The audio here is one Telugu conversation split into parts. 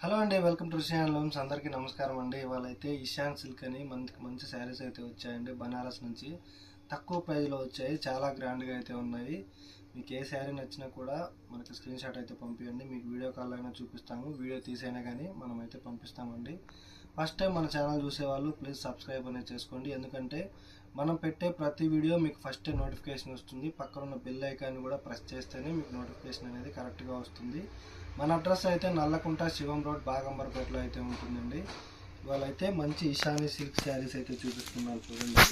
హలో అండి వెల్కమ్ టు ఇషాన్ లోమ్స్ అందరికీ నమస్కారం అండి. ఇవాళ అయితే ఇషాన్ సిల్క్ అని మంచి మంచి శారీస్ అయితే వచ్చాయండి బనారస్ నుంచి. తక్కువ ప్రైజ్లో వచ్చాయి చాలా గ్రాండ్గా అయితే ఉన్నాయి. మీకు ఏ శారీ నచ్చినా కూడా మనకి స్క్రీన్ షాట్ అయితే పంపించండి మీకు వీడియో కాల్ అయినా చూపిస్తాము వీడియో తీసైనా కానీ మనం అయితే పంపిస్తామండి. ఫస్ట్ టైం మన ఛానల్ చూసేవాళ్ళు ప్లీజ్ సబ్స్క్రైబ్ అనేది చేసుకోండి. ఎందుకంటే మనం పెట్టే ప్రతి వీడియో మీకు ఫస్ట్ నోటిఫికేషన్ వస్తుంది. పక్కన ఉన్న బెల్ ఐకాన్ని కూడా ప్రెస్ చేస్తేనే మీకు నోటిఫికేషన్ అనేది కరెక్ట్గా వస్తుంది. మన అడ్రస్ అయితే నల్లకుంట శివం రోడ్ బాగంబర్పేటలో అయితే ఉంటుందండి. ఇవాళ అయితే మంచి ఇషాని సిల్క్ శారీస్ అయితే చూపిస్తున్నాను చూడండి.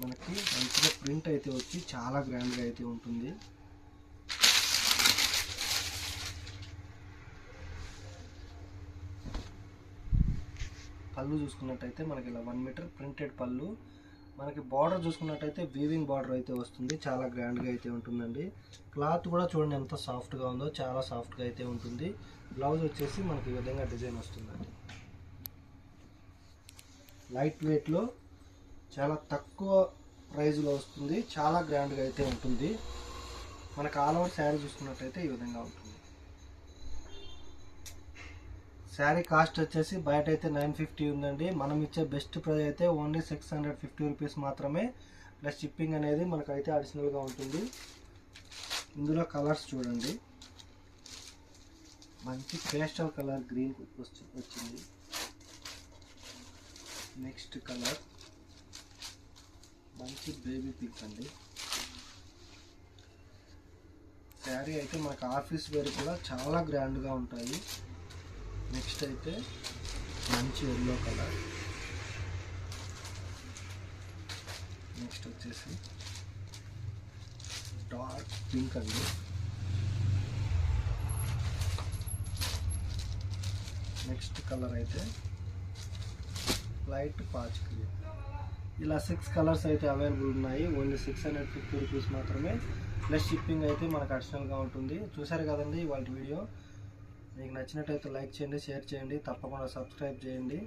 మనకి మంచిగా ప్రింట్ అయితే వచ్చి చాలా గ్రాండ్గా అయితే ఉంటుంది. పళ్ళు చూసుకున్నట్టయితే మనకి ఇలా వన్ మీటర్ ప్రింటెడ్ పళ్ళు. మనకి బార్డర్ చూసుకున్నట్టయితే వీవింగ్ బార్డర్ అయితే వస్తుంది. చాలా గ్రాండ్గా అయితే ఉంటుందండి. క్లాత్ కూడా చూడండి ఎంత సాఫ్ట్గా ఉందో చాలా సాఫ్ట్గా అయితే ఉంటుంది. బ్లౌజ్ వచ్చేసి మనకి ఈ విధంగా డిజైన్ వస్తుందండి. లైట్ వెయిట్లో చాలా తక్కువ ప్రైజ్లో వస్తుంది. చాలా గ్రాండ్గా అయితే ఉంటుంది. మనకు ఆల్ ఓవర్ శారీ చూసుకున్నట్టయితే ఈ విధంగా ఉంటుంది. శారీ కాస్ట్ వచ్చేసి బయట అయితే నైన్ ఫిఫ్టీ ఉందండి. మనం ఇచ్చే బెస్ట్ ప్రైస్ అయితే only six hundred fifty rupees మాత్రమే. ప్లస్ షిప్పింగ్ అనేది మనకైతే అడిషనల్గా ఉంటుంది. ఇందులో కలర్స్ చూడండి. మంచి పేస్టల్ కలర్ గ్రీన్ వచ్చి వచ్చింది. Next colour. మంచి బేబీ పింక్ అండి. శారీ అయితే మనకు ఆఫీస్ వేర్ కూడా చాలా గ్రాండ్గా ఉంటాయి. నెక్స్ట్ అయితే మంచి ఎల్లో కలర్. నెక్స్ట్ వచ్చేసి డార్క్ పింక్ అండి. నెక్స్ట్ కలర్ అయితే లైట్ పాచ్ గ్రీన్ ఇలా సిక్స్ కలర్స్ అయితే అవైలబుల్ ఉన్నాయి. Only six hundred fifty rupees మాత్రమే. ప్లస్ షిప్పింగ్ అయితే మనకు అడిషనల్గా ఉంటుంది. చూసారు కదండి వాళ్ళ వీడియో మీకు నచ్చినట్టయితే లైక్ చేయండి షేర్ చేయండి తప్పకుండా సబ్స్క్రైబ్ చేయండి.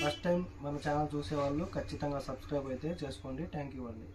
ఫస్ట్ టైం మన ఛానల్ చూసేవాళ్ళు ఖచ్చితంగా సబ్స్క్రైబ్ అయితే చేసుకోండి. థ్యాంక్ యూ అండి.